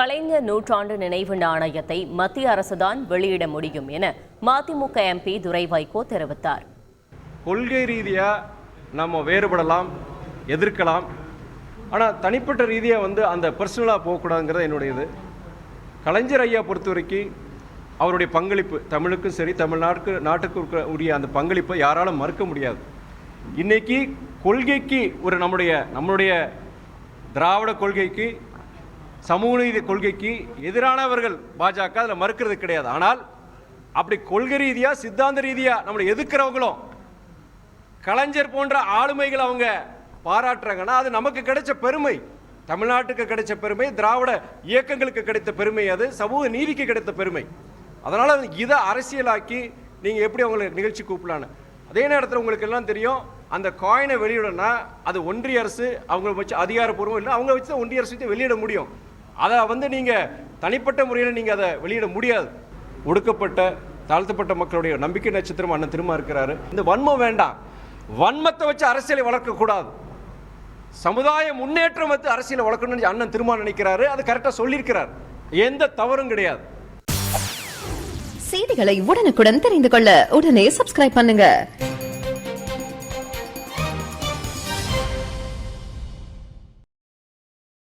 கலைஞர் நூற்றாண்டு நினைவு நாணயத்தை மத்திய அரசுதான் வெளியிட முடியும் என மதிமுக எம்பி துரை வைகோ தெரிவித்தார். கொள்கை ரீதியாக நம்ம வேறுபடலாம் எதிர்க்கலாம். ஆனால் தனிப்பட்ட ரீதியாக வந்து அந்த பர்சனலாக போகக்கூடாதுங்கிறது என்னுடைய இது கலைஞர் ஐயா பொறுத்த வரைக்கும் அவருடைய பங்களிப்பு தமிழுக்கும் சரி தமிழ்நாட்டுக்கு நாட்டுக்கு உரிய அந்த பங்களிப்பை யாராலும் மறுக்க முடியாது. இன்றைக்கி கொள்கைக்கு ஒரு நம்முடைய நம்மளுடைய திராவிட கொள்கைக்கு சமூக நீதி கொள்கைக்கு எதிரானவர்கள் பாஜக அதில் மறுக்கிறது கிடையாது. ஆனால் அப்படி கொள்கை ரீதியாக சித்தாந்த ரீதியாக நம்மளை எதிர்க்கிறவங்களும் கலைஞர் போன்ற ஆளுமைகள் அவங்க பாராட்டுறாங்கன்னா அது நமக்கு கிடைச்ச பெருமை. தமிழ்நாட்டுக்கு கிடைச்ச பெருமை திராவிட இயக்கங்களுக்கு கிடைத்த பெருமை அது சமூக நீதிக்கு கிடைத்த பெருமை. அதனால் இதை அரசியலாக்கி நீங்கள் எப்படி அவங்களை நிகழ்ச்சி கூப்பிடலான்னு அதே நேரத்தில் உங்களுக்கு எல்லாம் தெரியும் அந்த காயினை வெளியிடனா அது ஒன்றிய அரசு அவங்க வச்சு அதிகாரப்பூர்வம் இல்லை அவங்க வச்சு தான் ஒன்றிய அரசு வச்சு வெளியிட முடியும். அதை வந்து நீங்கள் தனிப்பட்ட முறையில் நீங்கள் அதை வெளியிட முடியாது. ஒடுக்கப்பட்ட தாழ்த்தப்பட்ட மக்களுடைய நம்பிக்கை நட்சத்திரம் அண்ணன் திரும்ப இருக்கிறாரு. இந்த வன்மம் வேண்டாம். வன்மத்தை வச்சு அரசியலை வளர்க்கக்கூடாது சமுதாய முன்னேற்றம் வந்து அரசியலை வளர்க்கணும்னு அண்ணன் திரும்ப நினைக்கிறாரு. அது கரெக்டாக சொல்லியிருக்கிறார். எந்த தவறும் கிடையாது. செய்திகளை உடனுக்குடன் தெரிந்து கொள்ள உடனே சப்ஸ்கிரைப் பண்ணுங்க.